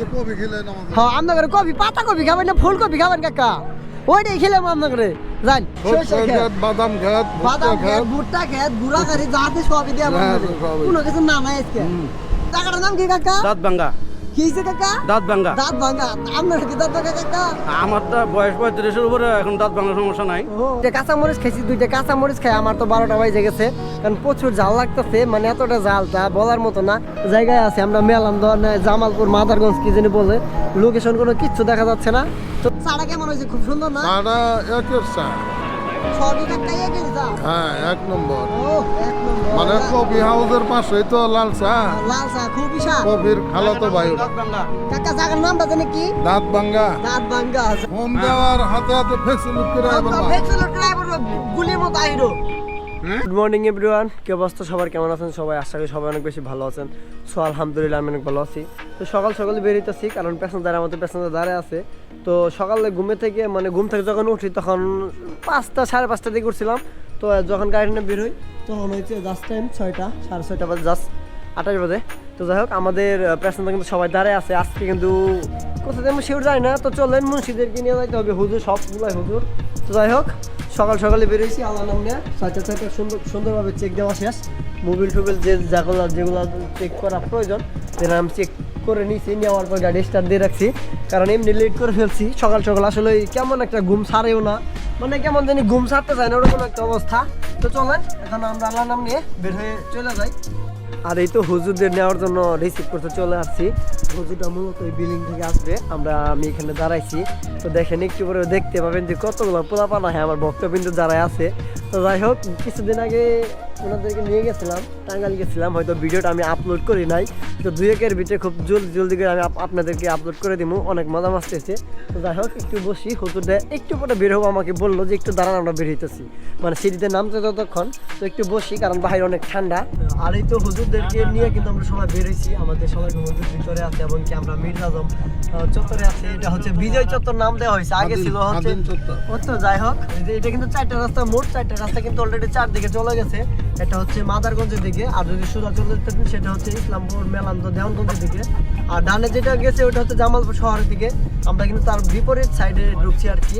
হ্যাঁ আপনার ঘরে কফি পাতা কফি খাবেন না ফুলকপি খাবেন কাকা ওইটাই খেলাম আপনার ঘরে যান সরষে সরষে খেত, ক্ষেত, বাদাম খেত ভুট্টা বাদাম খেত খেত ভুট্টা খেত গুড়া খারি যাতে সবই দিয়ে আপনার হ্যাঁ, ঘরে। সবই। কোনো কিছু নাম নাই আজকে টাকাটার নাম কি কাকা দাঁত ভাঙ্গা কি কাকা? দাঁত ভাঙ্গা। দাঁত ভাঙা আপনার কি দাঁত ভাঙা কাকা? আমার তো বয়স পঁয়ত্রিশের উপরে এখন দাঁত ভাঙার সমস্যা নাই। দুইটা কাঁচা মরিচ খাইছি দুইটা কাঁচা মরিচ খাই আমার তো বারোটা বাজে গেছে। কারণ প্রচুর জাল লাগতেছে মানে এতটা জাল তা বলার মতো না। জায়গায় আছে আমরা মেলাম ধরেন জামালপুর মাদারগঞ্জ কি জানি বলে। লোকেশন কোনো কিচ্ছু দেখা যাচ্ছে না। তো চাটা কেমন হয়েছে? খুব সুন্দর না? চাটা একের চা হ্যাঁ এক নম্বর। মানে কফি হাউসের পাশেই তো লাল লালসা লাল চা খুব বিশাল কফির খালাতো ভাই কাকা জায়গার নামটা জানি কি দাঁত ভাঙ্গা। দাঁত ভাঙ্গা ফোন দেওয়ার হাতে হাতে ফেসবুক করে ড্রাইভার গুলির মতো আহিরো। গুড মর্নিং এভরিওয়ান কি অবস্থা? সবার কেমন আছেন? সবাই আশা করি সবাই অনেক বেশি ভালো আছেন। সো আলহামদুলিল্লাহ, আমি অনেক ভালো আছি। তো সকাল সকালে বেরিয়েছি কারণ প্যাসেঞ্জার আমাদের প্যাসেঞ্জার দাঁড়ায় আছে। তো সকালে ঘুমে থেকে মানে ঘুম থেকে যখন উঠি, তখন পাঁচটা, সাড়ে পাঁচটা দিকে উঠছিলাম। তো যখন গাড়ি নিয়ে বের হই, তখন হচ্ছে জাস্ট টাইম ছয়টা, সাড়ে ছয়টা বাজে জাস্ট আঠাশ বাজে। তো যাই হোক, আমাদের প্যাসেঞ্জার কিন্তু সবাই দাঁড়ায় আছে। আজকে কিন্তু কোথাও আমি শিওর যাই না। তো চলেন, মুন্সিদেরকে নিয়ে যাইতে হবে। হুজুর, সবগুলাই হুজুর। তো যাই হোক সকাল সকালে বেরিয়েছি আল্লাহ নাম নিয়ে। সাথে সাথে সুন্দর, সুন্দরভাবে চেক দেওয়া শেষ। মোবিল টোবিল যে যেগুলো যেগুলো চেক করা প্রয়োজন আমি চেক করে নিয়েছি নেওয়ার পর গাড়ি স্টার্ট দিয়ে রাখছি। কারণ এমনি লেট করে ফেলছি, সকাল সকাল আসলে কেমন একটা ঘুম সারেও না। মানে কেমন জানি ঘুম সারতে চায় না, ওরকম একটা অবস্থা। তো চলেন, এখন আমরা আল্লাহ নাম নিয়ে বের হয়ে চলে যাই। আর এই তো হুজুরদের নেওয়ার জন্য রিসিভ করতে চলে আসছি। হুজুরটা মূলত ওই বিল্ডিং থেকে আসবে আমরা, আমি এখানে দাঁড়াইছি। তো দেখেন, একটু পরে দেখতে পাবেন যে কতগুলো পোলাপানা হয় আমার ভক্তবিন্দু দাঁড়ায় আছে। তো যাই হোক, কিছুদিন আগে ওনাদেরকে নিয়ে গেছিলাম টাঙ্গাল গেছিলাম। হয়তো ভিডিওটা আমি আপলোড করি নাই। তো দুই একের ভিডিও খুব জলদি জলদি করে আমি আপনাদেরকে আপলোড করে দিব অনেক মজা মাসতেছে তো যাই হোক, একটু বসি। হুজুরটা একটু পরে বের হব। আমাকে বলল যে একটু দাঁড়ান, আমরা বের হইতেছি। মানে সিঁড়িতে নামতে যতক্ষণ। তো একটু বসি, কারণ বাহির অনেক ঠান্ডা। আর এই তো হুজুরদেরকে নিয়ে কিন্তু আমরা সবাই আমাদের সবাই ভিতরে আছে এবং কি আমরা চত্বরে আছে। এটা হচ্ছে বিজয় চত্বর নাম দেওয়া হয়েছে। আগে ছিল হচ্ছে তো যাই হোক এটা কিন্তু চারটা রাস্তা মোট চারটা রাস্তা কিন্তু অলরেডি চারদিকে চলে গেছে। এটা হচ্ছে মাদারগঞ্জের দিকে আর যদি সোজা চলে যেতেন সেটা হচ্ছে ইসলামপুর মেলান্দ দেওয়ানগঞ্জের দিকে। আর ডানে যেটা গেছে ওটা হচ্ছে জামালপুর শহরের দিকে। আমরা কিন্তু তার বিপরীত সাইডে ঢুকছি আর কি।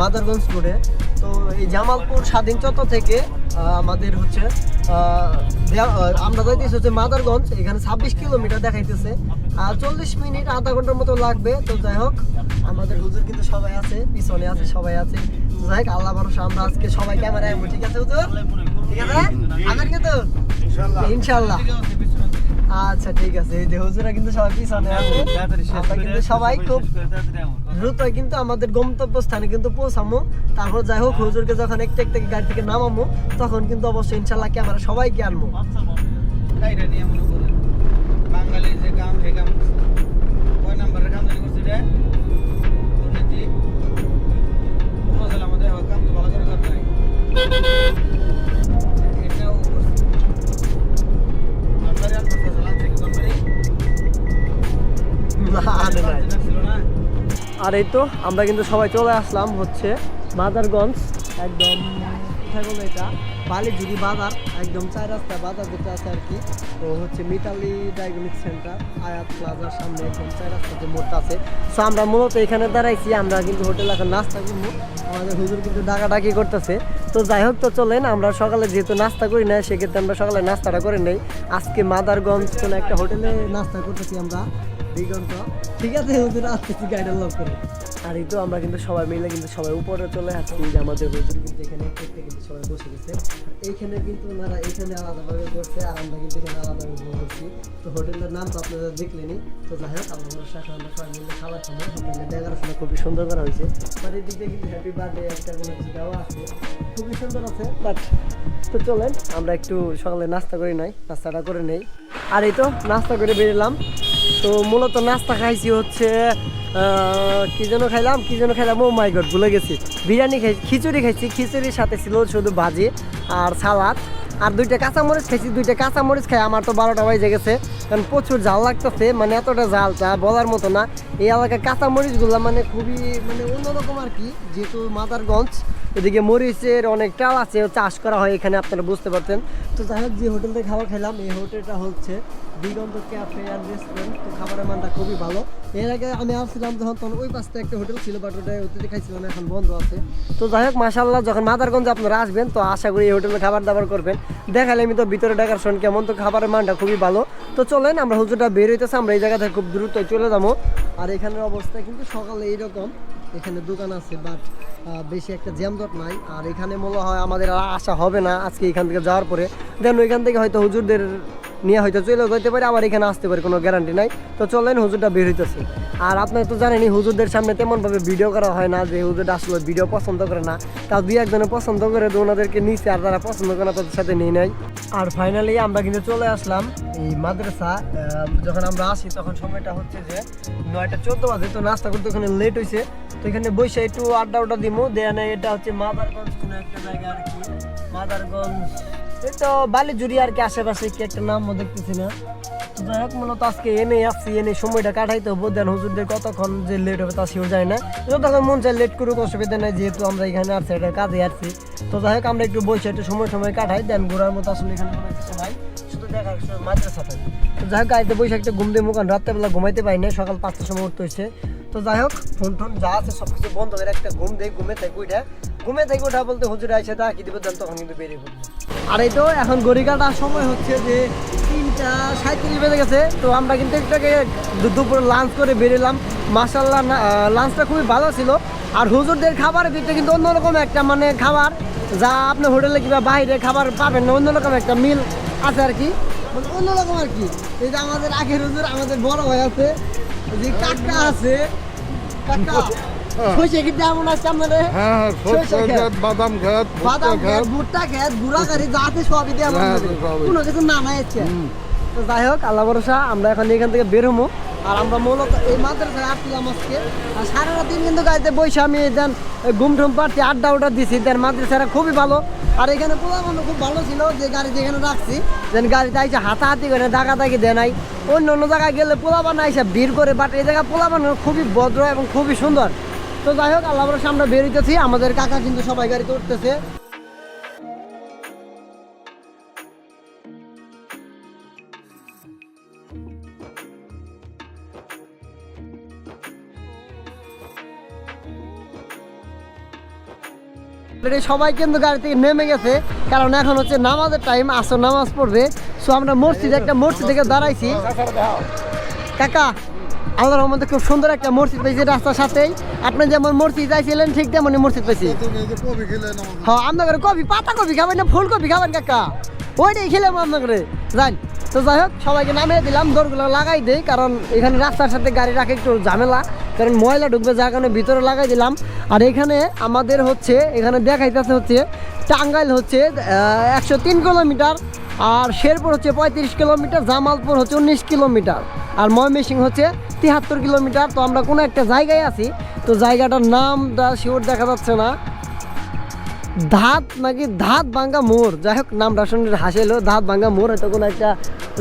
মাদারগঞ্জ রোডে তো এই জামালপুর স্বাধীন চত্বর থেকে আমাদের হচ্ছে আমরা যাইতেছি হচ্ছে মাদারগঞ্জ। এখানে ছাব্বিশ কিলোমিটার দেখাইতেছে। আর চল্লিশ মিনিট আধা ঘণ্টার মতো লাগবে। তো যাই হোক আমাদের হুজুর কিন্তু সবাই আছে পিছনে আছে সবাই আছে। যাই হোক আল্লাহ ভরসা আমরা আজকে সবাই ক্যামেরায় ঠিক আছে হুজুর? ঠিক আছে? আমার কিন্তু ইনশাল্লাহ আচ্ছা ঠিক আছে। এই যে হুজুরা কিন্তু সবাই পিছনে আছে। আমরা কিন্তু সবাই খুব দ্রুত কিন্তু আমাদের গন্তব্য স্থানে কিন্তু পৌঁছামো। তারপর যাই হোক হুজুরকে যখন একটা একটা গাড়ি থেকে নামামো তখন কিন্তু অবশ্যই ইনশাল্লাহ ক্যামেরা সবাইকে আনব। বাঙালির যে কাম হে কাম কয় নাম্বারের কাম জানি করছে রে? দুর্নীতি। উপজেলা আমাদের কাম তো ভালো করে করতে আর এই তো, আমরা কিন্তু সবাই চলে আসলাম হচ্ছে মাদারগঞ্জ, একদম কোথায় এটা? বালিঝুড়ি বাজার, একদম চার রাস্তা বাজার যেটা আছে আর কি। তো হচ্ছে মিতালি ডায়াগনিক সেন্টার, আয়াত প্লাজার সামনে একদম চার রাস্তা যে মোড়টা আছে। সো আমরা মূলত এখানে দাঁড়াইছি, আমরা কিন্তু হোটেল এখন নাস্তা করব। আমাদের হুজুর কিন্তু ডাকাডাকি করতেছে। তো যাই হোক তো চলেন, আমরা সকালে যেহেতু নাস্তা করি না সেক্ষেত্রে আমরা সকালে নাস্তাটা করে নেই। আজকে মাদারগঞ্জ কোনো একটা হোটেলে নাস্তা করতেছি আমরা। দিগন্ত ঠিক আছে লক করে। আর এই তো আমরা কিন্তু সবাই মিলে কিন্তু সবাই উপরে চলে আসছি যে আমাদের কিন্তু এখানে কিন্তু সবাই বসে গেছে। এইখানে কিন্তু ওনারা এখানে আলাদাভাবে করছে, আর আমরা কিন্তু এখানে আলাদাভাবে তো হোটেলের নাম তো আপনারা দেখলেনই। তো যাই হোক, আমরা এখন আমরা সবাই মিলে খাবার খাব। হোটেলের দেখাশোনা খুবই সুন্দর করা হয়েছে। বাট এদিকে কিন্তু হ্যাপি বার্থডে একটা কোনো আছে। খুবই সুন্দর আছে বাট তো চলেন, আমরা একটু সকালে নাস্তা করি নাই, নাস্তাটা করে নেই। আর এই তো, নাস্তা করে বেরোলাম। তো মূলত নাস্তা খাইছি হচ্ছে কি যেন খাইলাম, কি যেন খাইলাম, ও মাই গড ভুলে গেছি। বিরিয়ানি খাই, খিচুড়ি খাইছি, খিচুড়ির সাথে ছিল শুধু ভাজি আর সালাদ। আর দুইটা কাঁচামরিচ খাইছি, দুইটা কাঁচামরিচ খাই, আমার তো বারোটা বাজে গেছে। কারণ প্রচুর জাল লাগতেছে মানে এতটা জাল তা বলার মতো না। এই এলাকার কাঁচামরিচগুলো মানে খুবই মানে অন্যরকম আর কি, যেহেতু মাদারগঞ্জ, এদিকে মরিচের অনেক টাল আছে, চাষ করা হয় এখানে, আপনারা বুঝতে পারছেন তো যাই হোক, যে হোটেল থেকে খাবার খাইলাম, এই হোটেলটা হচ্ছে দিগন্ত ক্যাফে অ্যান্ড রেস্টুরেন্ট তো খাবারের মানটা খুবই ভালো। এর আগে আমি আসছিলাম যখন তখন ওই পাশে একটা হোটেল ছিল বাট ওটা অতিথি খাইছিলাম, এখন বন্ধ আছে। তো যাই হোক মাসাল্লাহ যখন মাদারগঞ্জে আপনারা আসবেন, তো আশা করি এই হোটেলে খাবার দাবার করবেন। দেখালে আমি তো ভিতরে ডাকার শোন কেমন, তো খাবারের মানটা খুবই ভালো। তো চলেন, আমরা হুজুরটা বের হইতেছে, আমরা এই জায়গা থেকে খুব দ্রুত চলে যাব। আর এখানের অবস্থা কিন্তু সকালে এইরকম। এখানে দোকান আছে বাট বেশি একটা জ্যামজট নাই। আর এখানে মনে হয় আমাদের আর আসা হবে না, আজকে এখান থেকে যাওয়ার পরে। দেন ওইখান থেকে হয়তো হুজুরদের নিয়ে হয়তো চলে যেতে পারে, আবার এখানে আসতে পারে, কোনো গ্যারান্টি নাই। তো চলেন, হুজুরটা বের হইতেছে। আর আপনারা তো জানেনই, হুজুরদের সামনে তেমনভাবে ভিডিও করা হয় না যে হুজুরটা আসলে ভিডিও পছন্দ করে না। তাও দুই একজনে পছন্দ করে তো ওনাদেরকে নিচে আর তারা পছন্দ করে না, তাদের সাথে নিয়ে নেয় আর ফাইনালি আমরা কিন্তু চলে আসলাম এই মাদ্রাসা যখন আমরা আসি তখন সময়টা হচ্ছে যে নয়টা চোদ্দ বাজে, তো নাস্তা করতে ওখানে লেট হয়েছে তো এখানে বসে একটু আড্ডা উড্ডা দিমু দেন এটা হচ্ছে মাদারগঞ্জ কোনো একটা জায়গা আর কি। মাদারগঞ্জ এই তো বালিজুরি আর কি আশেপাশে কি একটা নাম দেখতেছি না। যাই হোক, মূলত আজকে এনে আসছি এনে সময়টা কাটাইতে হব। দেন হুজুরদের কতক্ষণ যে লেট হবে তা সেও যায় না। যতক্ষণ মন চাই লেট করুক, অসুবিধা নাই, যেহেতু আমরা এখানে আসছি এটা কাজে আসছি তো যাই হোক, আমরা একটু বসে একটু সময় সময় কাটাই, দেন ঘোরার মতো আসলে এখানে শুধু দেখার মাদ্রাসা তো যাই হোক গাড়িতে বসে একটা ঘুম দিয়ে মুখ রাত্রেবেলা ঘুমাইতে পারি না সকাল পাঁচটার সময় উঠতে হয়েছে। তো যাই হোক, ফোন টোন যা আছে সব কিছু বন্ধ করে একটা ঘুম দেয় ঘুমে থেকে উঠে। ঘুমে থেকে ওঠা বলতে হুজুর আইসে তা কি দিবে দেন তখন কিন্তু বেরিয়ে পড়ব। আর এই তো এখন গড়ি কাটার সময় হচ্ছে যে তিনটা সাঁত্রিশ বেজে গেছে। তো আমরা কিন্তু একটু আগে দু- দুপুরে লাঞ্চ করে বেরোলাম। মাসাল্লাহ লাঞ্চটা খুবই ভালো ছিল। আর হুজুরদের খাবারের ভিতরে কিন্তু অন্যরকম একটা মানে খাবার, যা আপনি হোটেলে কিংবা বাইরে খাবার পাবেন না, অন্যরকম একটা মিল আছে আর কি। মানে অন্যরকম আর কি। এই যে আমাদের আগের হুজুর, আমাদের বড় ভাই আছে, যে কাকা আছে কাকা খুশি কি তেমন আছে হ্যাঁ হ্যাঁ সরষে বাদাম বাদাম খেত ভুট্টা খেত গুড়া গাড়ি যাতে সবই দিয়ে হ্যাঁ। কোনো কিছু না নাই ইচ্ছে তো যাই হোক আল্লাহ ভরসা আমরা এখন এখান থেকে বের হব আর আমরা মূলত এই মাদ্রাসায় আজকে। আর সারা দিন কিন্তু গাড়িতে বসে আমি দেন ঘুম টুম পাচ্ছি আড্ডা উড্ডা দিছি। দেন মাদ্রাসারা খুবই ভালো। আর এখানে পোলা মানুষ খুব ভালো ছিল যে গাড়ি যেখানে রাখছি। দেন গাড়িতে আইসে হাতাহাতি করে দাগা দাগি দেয় নাই। অন্য অন্য জায়গায় গেলে পোলা বানা আইসে ভিড় করে বাট এই জায়গায় পোলা বানানো খুবই ভদ্র এবং খুবই সুন্দর। তো যাই হোক আল্লাহ ভরসা আমরা বেরোতেছি আমাদের কাকা কিন্তু সবাই গাড়িতে উঠতেছে। সবাই কিন্তু গাড়ি থেকে নেমে গেছে, কারণ এখন হচ্ছে নামাজের টাইম আসর নামাজ পড়বে। সো আমরা মসজিদে একটা মসজিদ থেকে দাঁড়াইছি। কাকা আল্লাহর রহমতে খুব সুন্দর একটা মসজিদ পেয়েছি রাস্তার সাথেই। আপনি যেমন মসজিদ চাইছিলেন ঠিক তেমনই মসজিদ পেয়েছি। কবি হ্যাঁ আপনাদের কফি, পাতা কফি খাবেন না, ফুল কফি খাবেন কাকা? ওইটাই খেলাম আপনাদের যান, তো যাই হোক, সবাইকে নামিয়ে দিলাম দৌড়গুলো লাগাই দেই, কারণ এখানে রাস্তার সাথে গাড়ি রাখে একটু ঝামেলা, কারণ ময়লা ঢুকবে যার কারণে ভিতরে লাগাই দিলাম। আর এখানে আমাদের হচ্ছে, এখানে দেখাইতেছে হচ্ছে, টাঙ্গাইল হচ্ছে একশো তিন কিলোমিটার, আর শেরপুর হচ্ছে পঁয়ত্রিশ কিলোমিটার, জামালপুর হচ্ছে উনিশ কিলোমিটার, আর ময়মেসিং হচ্ছে তিয়াত্তর কিলোমিটার, তো আমরা কোনো একটা জায়গায় আছি, তো জায়গাটার নামটা শিওর দেখা যাচ্ছে না। ধাত নাকি ধাত ভাঙ্গা মোড়, যাই হোক, নামটা শুনে হাসিলো ধাত ভাঙ্গা মোড় এটা কোনো একটা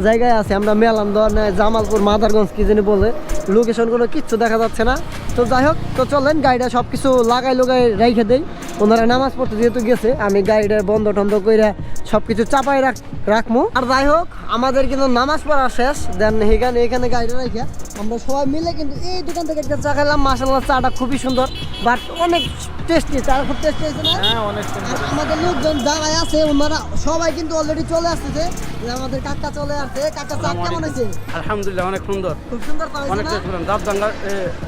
জায়গায় আছে, আমরা মেলাম ধর জামালপুর, মাদারগঞ্জ, কি জানি বলে লোকেশন কোনো কিচ্ছু দেখা যাচ্ছে না। তো যাই হোক, তো চলেন, গাড়িটা সব কিছু লাগাই লাগাই রেখে দেই। ওনারা নামাজ পড়তে যেহেতু গেছে আমি গাড়িটা বন্ধ টন্ধ করে সব কিছু চাপাই রাখ রাখব আর যাই হোক আমাদের কিন্তু নামাজ পড়া শেষ। দেন এখানে এখানে গাড়িটা রেখে আমরা সবাই মিলে কিন্তু এই দোকান থেকে একটা চা খেলাম। মাসাল্লাহ চাটা খুবই সুন্দর বাট অনেক টেস্টি চা খুব টেস্টি হয়েছে না? হ্যাঁ আমাদের লোকজন যারা আছে ওনারা সবাই কিন্তু অলরেডি চলে আসতেছে। আমাদের কাকা চলে আসছে। কাকা চা কেমন হয়েছে? আলহামদুলিল্লাহ অনেক সুন্দর। খুব সুন্দর অনেক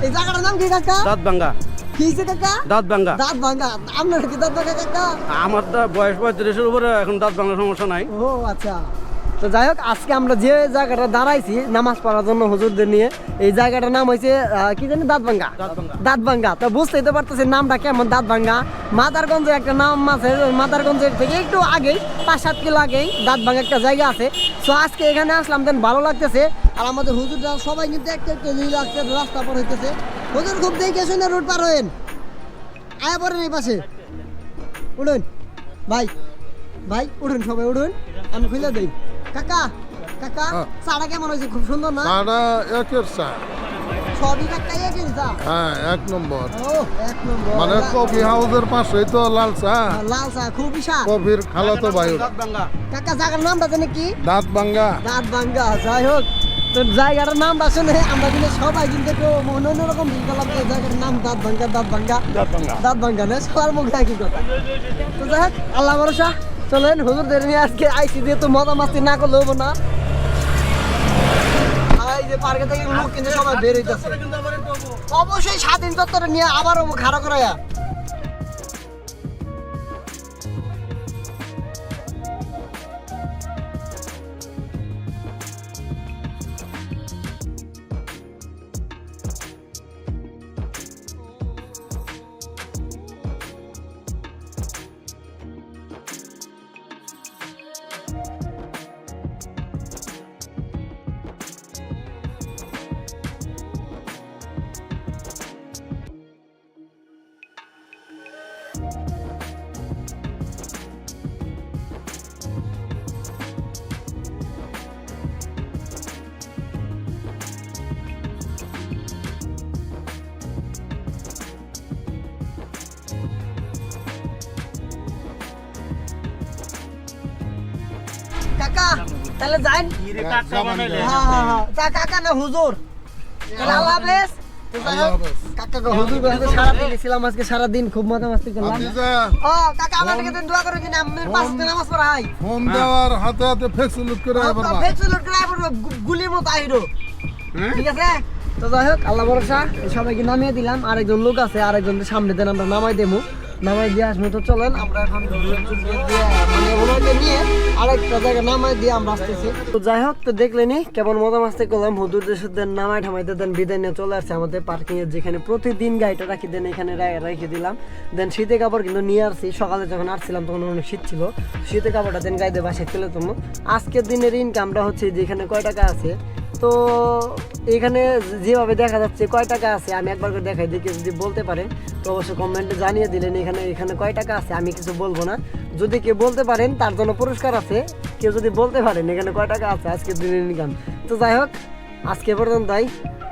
এই জায়গাটার নাম কি কাকা? দাঁত ভাঙ্গা কি হয়েছে কাকা? দাঁত ভাঙ্গা। দাঁত ভাঙ্গা। আপনার কি দাঁত ভাঙ্গা কাকা? আমার তো বয়স পঁয়ত্রিশের উপরে এখন দাঁত ভাঙ্গার সমস্যা নাই। ও আচ্ছা। তো যাই হোক আজকে আমরা যে জায়গাটা দাঁড়াইছি নামাজ পড়ার জন্য হুজুরদের নিয়ে এই জায়গাটার নাম হয়েছে কি জানি দাঁতভাঙ্গা দাঁতভাঙ্গা। তো বুঝতেই তো পারতেছি নামটা কেমন দাঁতভাঙ্গা মাদারগঞ্জে একটা নাম আছে মাদারগঞ্জের থেকে একটু আগেই পাঁচ সাত কিলো আগেই দাঁতভাঙ্গা একটা জায়গা আছে। তো আজকে এখানে আসলাম দেন ভালো লাগতেছে। আর আমাদের হুজুররা সবাই কিন্তু একটা একটা রিল্যাক্সে রাস্তা পার হইতেছে। হুজুর খুব দেখে শুনে রোড পার হইন আয়া পড়েন এই পাশে। উঠুন। ভাই ভাই উঠুন সবাই উঠুন। আমি খুলে দেই। কাকা কাকা হ্যাঁ। চাটা কেমন হয়েছে? খুব সুন্দর না? চাটা একের চা। সবই কাটাইয়া কিনছা হ্যাঁ এক নম্বর। ও এক নম্বর। মানে কফি হাউসের পাশেই তো লাল চা। লাল চা খুব বিশাল। কফির খালাতো ভাই। কাকা জায়গার নামটা জানে কি? দাঁত ভাঙ্গা। দাঁত ভাঙ্গা যাই হোক। তো জায়গাটার নামটা শুনে আমরা কিন্তু সবাই কিন্তু একটু মনে অন্যরকম যে জায়গার নাম দাঁত ভাঙ্গা দাঁত ভাঙ্গা। দাঁত ভাঙ্গা। না সবার মুখে একই কথা। তো যাই হোক আল্লাহ ভরসা। চলেন হুজুরদের নিয়ে আজকে আইসি দিয়ে তো মজা মাস্তি না করলে হব না। আর এই যে পার্কে থেকে লোক কিন্তু সবাই বের হইতেছে। অবশ্যই স্বাধীন চত্বরে নিয়ে আবারও খাড়া করাইয়া তাহলে যাই হ্যাঁ হ্যাঁ হ্যাঁ। তা কাকা না হুজুর। আল্লাহ হাফেজ। তো যাই হোক, কাকা গো, হুজুর গো, আজকে সারাদিন ছিলাম আজকে সারাদিন খুব মজা মাস্তি করলাম। ও কাকা আমার দিকে দোয়া করো কিনা? আমি পাঁচ দিন নামাজ পড়াই ফোন দেওয়ার হাতে হাতে ফেসলুট করে এবার বা। করে আবার গুলির মতো আহিরো? ঠিক আছে? তো যাই হোক আল্লাহ ভরসা। সবাইকে নামিয়ে দিলাম। আরেকজন লোক আছে আরেকজন সামনে দেন আমরা নামাই দেবো। নামাই দিয়ে আসব তো চলেন মানে নিয়ে আরেকটা জায়গায় নামাই দিয়ে আমরা আসতেছি। যাই হোক, তো দেখলেনি কেমন মজা মাস্তি করলাম। হুজুরদের সাথে নামাই ঠামাইতে দেন বিদায় নিয়ে চলে আসছে। আমাদের পার্কিং এর যেখানে প্রতিদিন গাড়িটা রাখি দেন, এখানে রেখে দিলাম। দেন শীতে কাপড় কিন্তু নিয়ে আসছি। সকালে যখন আসছিলাম, তখন অনেক শীত ছিল। শীতে কাপড়টা দেন গাইতে বাসায় ফেলে তোমরা আজকের দিনের ইনকামটা হচ্ছে যেখানে কয় টাকা আছে? তো এখানে যেভাবে দেখা যাচ্ছে কয় টাকা আছে, আমি একবার করে দেখাই কেউ যদি বলতে পারে, তো অবশ্যই কমেন্টে জানিয়ে দিলেন এখানে এখানে কয় টাকা আছে, আমি কিছু বলব না। যদি কেউ বলতে পারেন, তার জন্য পুরস্কার আছে। কেউ যদি বলতে পারেন, এখানে কয় টাকা আছে আজকে দিনের ইনকাম তো যাই হোক, আজকে পর্যন্তই।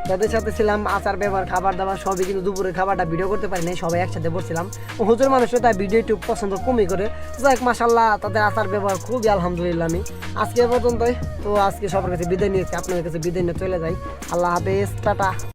তাদের সাথে ছিলাম, আচার, ব্যবহার, খাবার দাবার সবই, কিন্তু দুপুরে খাবারটা ভিডিও করতে পারি নাই, সবাই একসাথে বসছিলাম। হুজুর মানুষও তাই ভিডিও একটু পছন্দ কমই করে। যাই মাসাল্লাহ তাদের আচার, ব্যবহার খুবই আলহামদুলিল্লাহ আমি। আজকে পর্যন্তই। তো আজকে সবার কাছে বিদায় নিয়েছি, আপনাদের কাছে বিদায় নিয়ে চলে যাই। আল্লাহ হাফেজ, টাটা।